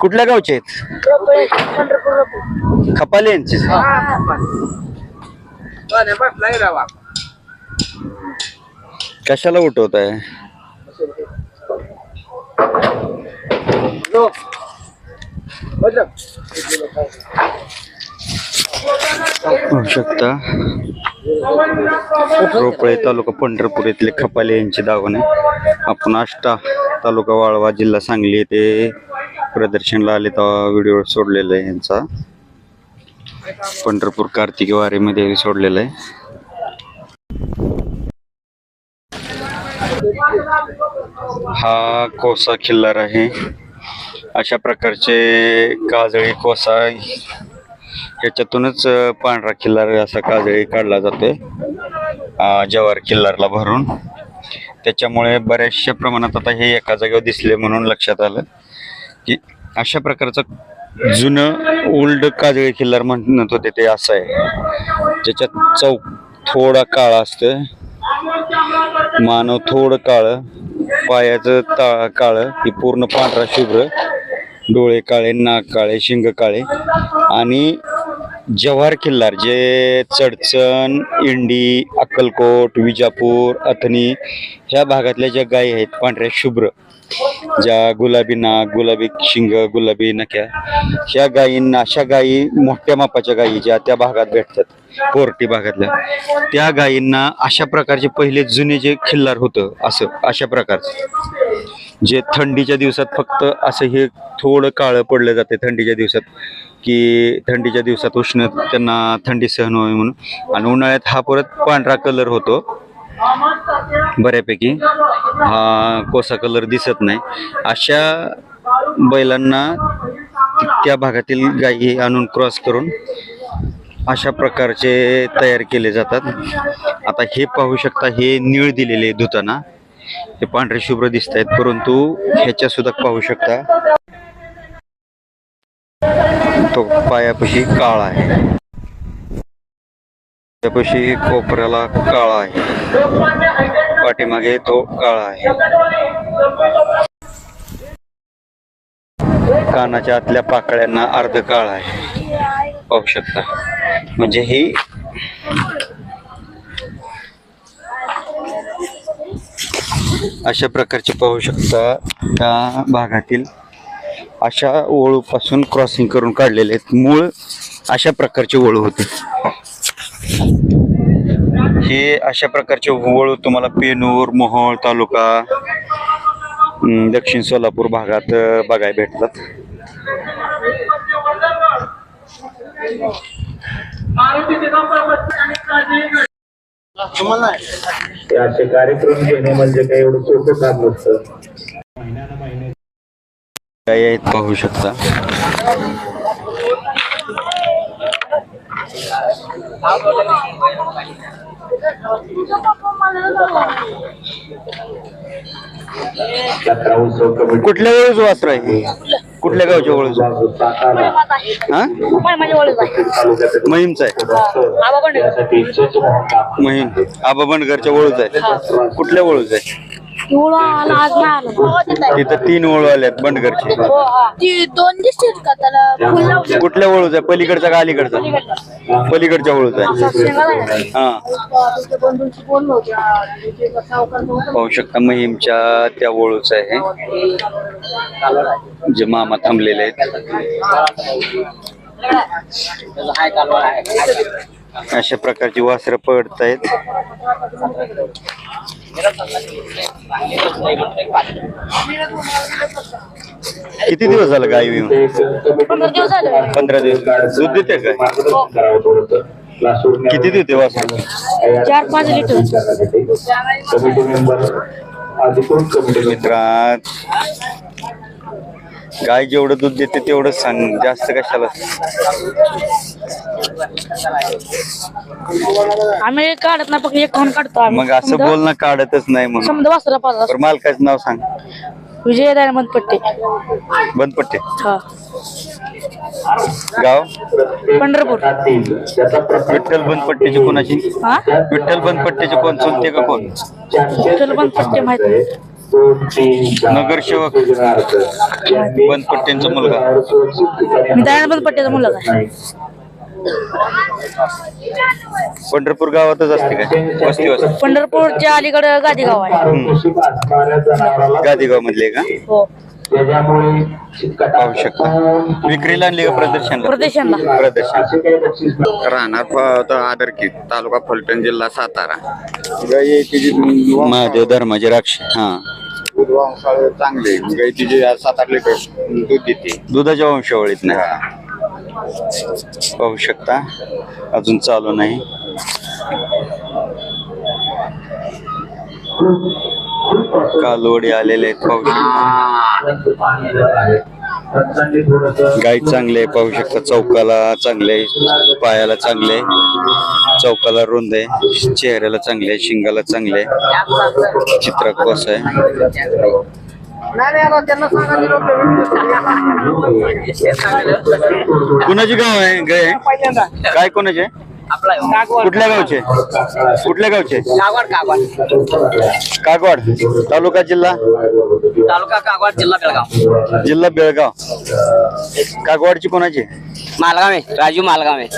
कुठल्या गावचे आहेत? खपाले यांचे. कशाला उठवत आहे? पाहू शकता. रोपळे तालुका पंढरपूर येथील खपाले यांचे दावण आहे. आपण आष्टा तालुका वाळवा जिल्हा सांगली येथे प्रदर्शनला आले तेव्हा व्हिडिओ सोडलेला आहे यांचा. पंढरपूर कार्तिकी वारीमध्ये सोडलेला आहे. हा कोसा खिल्लार आहे. अशा प्रकारचे काजळी कोसा याच्यातूनच पांढरा किल्लार असा काजळी काढला जातो जवार किल्लारला भरून. त्याच्यामुळे बऱ्याचशा प्रमाणात आता हे एका जागेवर दिसले म्हणून लक्षात आलं की अशा प्रकारचं जुनं ओल्ड काजळी किल्लार म्हणत होते ते असं आहे. ज्याच्यात चौक थोडा काळा असतं मानव थोडं काळं पायाचं ता काळं ही पूर्ण पांढरा शुभ्र. डोळे काळे नाक काळे शिंग काळे. आणि जव्हार किल्लार जे चडचण इंडी अक्कलकोट विजापूर अथनी ह्या भागातल्या ज्या गायी आहेत पांढऱ्या शुभ्र ज्या गुलाबी नाक गुलाबी शिंग गुलाबी नक्या ह्या गायींना अशा गायी मोठ्या मापाच्या गायी ज्या त्या भागात भेटतात कोरटी भागातल्या त्या गायींना अशा प्रकारचे पहिले जुने जे खिल्लार होतं असं अशा प्रकारचं जे थंडीच्या दिवसात फक्त असं हे थोडं काळं पडलं जाते थंडीच्या दिवसात की थंडीच्या दिवसात उष्ण त्यांना थंडी सहन व्हावी म्हणून. आणि उन्हाळ्यात हा परत पांढरा कलर होतो. बऱ्यापैकी. हा कोसा कलर दिसत नाही. अशा बैलांना त्या भागातील गायी आणून क्रॉस करून अशा प्रकारचे तयार केले जातात. आता हे पाहू शकता हे निळ दिलेले धुताना हे पांढरे शुभ्र दिसत आहेत परंतु ह्याच्या सुद्धा पाहू शकता. तो पायापाशी काळा आहे. पायापाशी कोपऱ्याला काळा आहे. पाठीमागे तो काळा आहे. कानाच्या आतल्या पाकळ्यांना अर्ध काळा आहे. पाहू शकता. म्हणजे ही अशा प्रकारचे पाहू शकता. त्या भागातील अशा ओळूपासून क्रॉसिंग करून काढलेले आहेत. मूळ अशा प्रकारचे वळू होते. हे अशा प्रकारचे वळू तुम्हाला पेनूर मोहोळ तालुका दक्षिण सोलापूर भागात बघायला भेटतात. असे कार्यक्रम घेणे म्हणजे काही एवढं सोपं काम नसतं. काय आहेत पाहू शकता. कुठल्या वेळेस वासरू आहे? कुठल्या गावच्या हा? ओळख महिमचा आहे. मोहीम राबवली. महिम आबा बंडगरच्या वळूच आहे. कुठल्या वळूच आहे? एवढं आला आज नाही आला तिथं तीन वळू आल्यात बंडगरचे ती दोन दिसतील का त्याला? फुल कुठल्या वळूच आहे? पलीकडचा का अलीकडचा? पलीकडच्या वळूच आहे. हा. पाहू शकता महिमच्या त्या वळूच आहे. जे मामा थांबलेले आहेत. अशा प्रकारची वासरं पडतायत. किती दिवस झालं गाय पंधरा दिवस झाले पंधरा दिवस. दूध देते काय किती देते वासरू? चार पाच लिटर. मित्रात गाय जेवढं दूध देते तेवढं सांग जास्त कशाला? आम्ही काढत नाही फक्त एक खान काढतो आम्ही. मग असं बोलणं काढतच नाही म्हणून. समजा वासरा मालकाचं नाव सांग. विजय दयानंद पट्टे बंद पट्टे हा. गाव? पंढरपूर. विठ्ठल बंद पट्टीची कोणाची? हा? विठ्ठल बंद पट्टीचे कोण चुलते का कोण? विठ्ठल बंद पट्टे माहीत नाही. नगरसेवक बनपट्टेंचा मुलगा. मी दयानंद बनपट्टेचा मुलगा. पंढरपूर गावातच असते काय? वस्ती वस्ती. पंढरपूरच्या अलीकडे गादी गाव आहे. गादीगाव मधले का? हो. पाहू शकता. विक्रीला आणली का प्रदर्शनला? प्रदर्शनला. प्रदर्शन. राहणार प- आदरकी तालुका फलटण जिल्हा सातारा. महादेव धर्माचे राक्ष. हा. चांगले. गाई तिचे सात आठ लिटर दूध देते. दुधाच्या वंशावळीत नाही. पाहू शकता. अजून चालू नाही. कालवडी आलेले आहेत पाहू शकता. गाय चांगले आहे पाहू शकता चौकाला चांगले आहे पायाला चांगले चौकाला रुंद आहे चेहऱ्याला चांगले आहे शिंगाला चांगले चित्र कस आहे? कुणाची गाव आहे गाय काय कोणाचे कुठल्या गावचे? कुठल्या गावचे? कागवाड तालुका जिल्हा? तालुका कागवाड जिल्हा बेळगाव. जिल्हा बेळगाव. कागवाडची कोणाची? मालगाव आहे. राजू मालगाव आहे.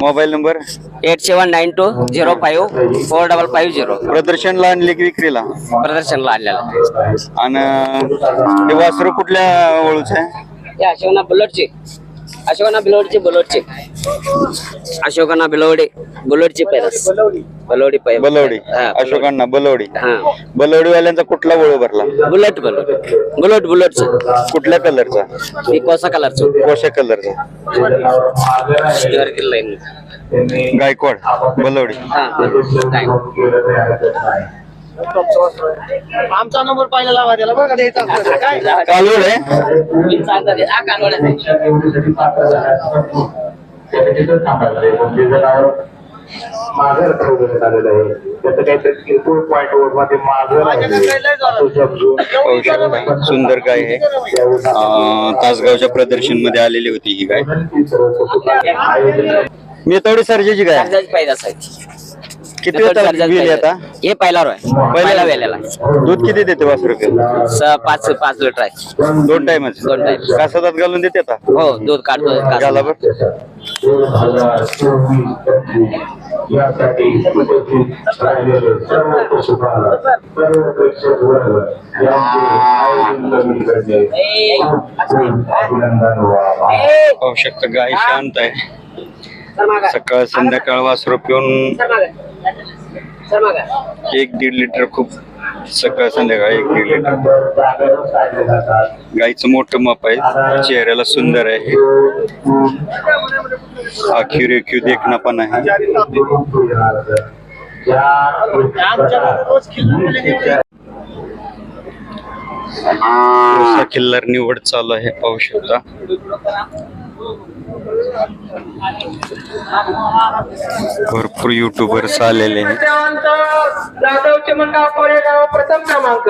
Mobile number? Eight seven nine two zero five four double five zero. प्रदर्शनला आणले की विक्रीला? प्रदर्शनला आणलेला आणि हे वासरू कुठल्या ओळूच आहे? हे अशोकना बुलेटचे. अशोकना बिलोडचे बुलेटचे अशोकना बिलोडे बुलेटचे पैरस बलोडी पै बलवडी हा, अशोकांना बलवडी हा. बलवडीवाल्यांचा कुठला वळू भरला? Bullet bullet. बुलेट बुलेटचं. कुठल्या कलरचा? हे कोसा कलरचं. कोशा कलरचा. गायकवाड बलवडी हा काय? आमचा नंबर पहिला लावा त्याला. बघा द्यायचा असलं काय? कालवड आहे मी सांगतो ते. हा. माघार आलेलं आहे त्याचं काहीतरी किरकोळ पॉईंटमध्ये माघार सुंदर गाय आहे? तासगावच्या प्रदर्शनमध्ये आलेली होती ही गाय आयोजन मी तेवढी सर्जेची गाय पैदास आहे किती आता हे पहिला रो आहे पहिला वेलेला आहे. दूध किती देते वासरू स- पाच पाच लिटर आहे दोन टाइमच दोन time. कासादात घालून देते आता हो दूध काढतो घाला. बरं. पाहू शकता गाय शांत आहे. सकाळ संध्याकाळ वासरू पिऊन. एक दीड लिटर खूप सकाळ संध्याकाळ एक दीड लिटर. गाईचं मोठं माप आहे. चेहऱ्याला सुंदर आहे आखीव रेखीव देखणा पण आहे. किल्लार निवड चालू आहे पाहू शकता भरपूर युट्यूबर्स आलेले आहेत. जाधव चिमणगाव कोरेगाव प्रथम क्रमांक.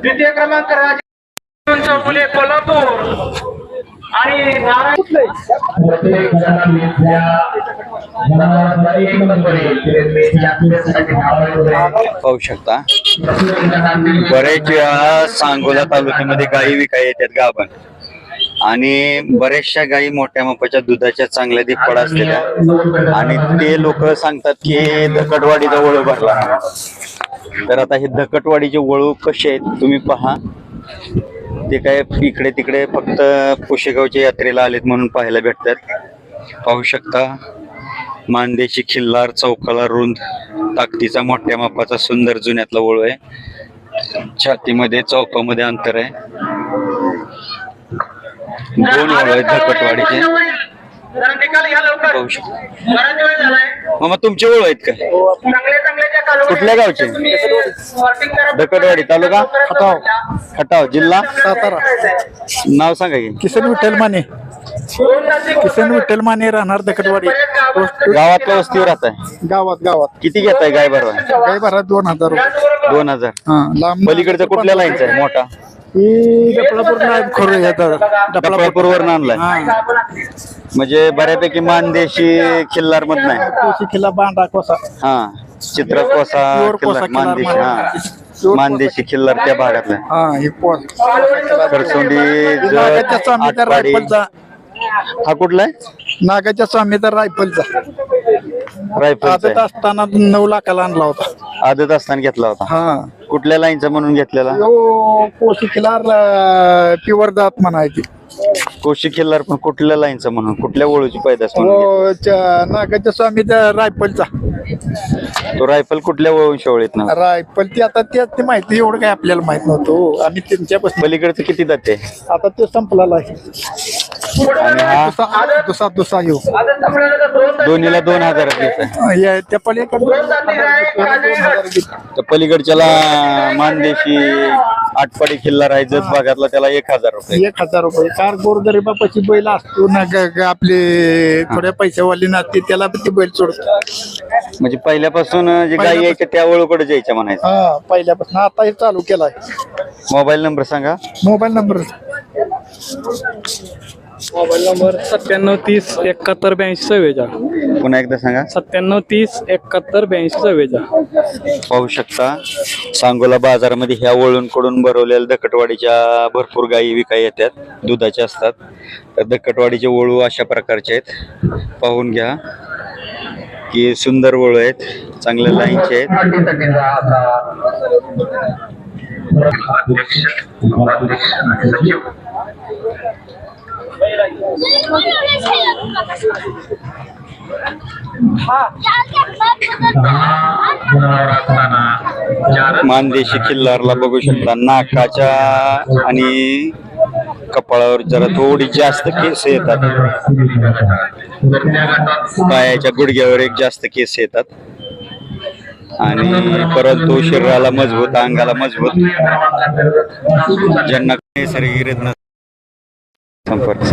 द्वितीय क्रमांक राज मुले कोल्हापूर. आणि. पाहू शकता. बरेच वेळा सांगोला तालुक्यामध्ये गायी विकाय येतात गाभण. आणि बऱ्याचशा गायी मोठ्या मापाच्या दुधाच्या चांगल्या दिपड असलेल्या आणि ते लोक सांगतात की धकटवाडीचा वळू भरला. तर आता हे धकटवाडीचे वळू कसे आहेत तुम्ही पहा. ते काय इकडे तिकडे फक्त पोशेगावच्या यात्रेला आलेत म्हणून पाहायला भेटतात. पाहू शकता. मांदेची खिल्लार चौकाला रुंद ताकदीचा मोठ्या मापाचा सुंदर जुन्यातला वळू आहे. छातीमध्ये चौकामध्ये अंतर आहे. दोन आहेत पाहू शकता झालाय. मामा तुमचे वळू आहेत का? कालवडी कुठल्या गावचे? धकटवाडी तालुका? खटाव. खटाव जिल्हा? सातारा. नाव सांगा की. किसन विठ्ठल माने. किसन विठ्ठल माने राहणार दकटवाडी गावातल्या वस्तीवर राहत आहे गावात गावात किती घेताय गाय बरोबर गाय भरात दोन हजार रुपये. दोन हजार. हा लांब. पलीकडचं कुठल्या लाईनचा आहे? मोठा? ही डपळापूर लाईन खरं येतात. डफळापूर वरून आणलाय. म्हणजे बऱ्यापैकी मानदेशी खिल्लार मध नाही तुळशी किल्ला बांडा कोसा. हा. चित्र कोसा किल्लार मानदेशी हा. मानदेशी किल्लार त्या भागातला. हा हे खरसोंडी हा कुठला आहे? नागाच्या स्वामीचा रायफलचा. आदत आहे. असताना नऊ लाखाला आणला होता. आदत असताना घेतला होता. हा. कुठल्या लाईनचा म्हणून घेतलेला? यो कोशिकलार प्युअर जात म्हणायची कोशी किल्लार पण कुठल्या लाईनचा म्हणून? कुठल्या ओळूची पैदास म्हणून? हो, च्या- नागाच्या स्वामीचा रायफलचा. तो रायफल कुठल्या शेवळीत ना? रायफल ती आता त्याच ते माहिती एवढं काय आपल्याला माहीत नव्हतं. आम्ही त्यांच्यापासून पलीकडचं किती जाते आता ते संपलेला आहे. आणि हा दुसरा दुसरा दुसरा येऊ दोन्हीला दोन हजार या- त्या पलीकडे तर पलीकडच्याला मानदेशी आटपाडी किल्ला आहे जत भागातला त्याला एक हजार रुपये. एक हजार रुपये. कार गोरगरिबापाची बैल असतो ना ग- ग- आपले थोड्या पैशावाली नाते त्याला ते बैल सोडतो म्हणजे पहिल्यापासून जे गायी यायच्या त्या ओळूकडे जायच्या म्हणायचं. हा पहिल्यापासून. आता हे चालू केलाय. मोबाईल नंबर सांगा. Mobile number. मोबाईल नंबर सत्त्याण्णव तीस एकाहत्तर ब्याऐंशी चव्वेचाळ. पुन्हा एकदा सांगा. सत्त्याण्णव तीस एकाहत्तर ब्याऐंशी चव्वेचाळ. पाहू शकता सांगोला बाजारामध्ये ह्या वळूंकडून भरवलेल्या दकटवाडीच्या भरपूर गायी विकाई येतात दुधाच्या असतात. तर दकटवाडीचे वळू अशा प्रकारचे आहेत. पाहून घ्या की सुंदर वळू आहेत चांगल्या लाईनचे आहेत. मानदेशी किल्लारला बघू शकता. नाकाच्या आणि कपाळावर जरा थोडी जास्त केस येतात. पायाच्या गुडघ्यावर एक जास्त केस येतात. आणि परंतु शरीराला मजबूत अंगाला मजबूत. ज्यांना नैसर्गिक Some parts.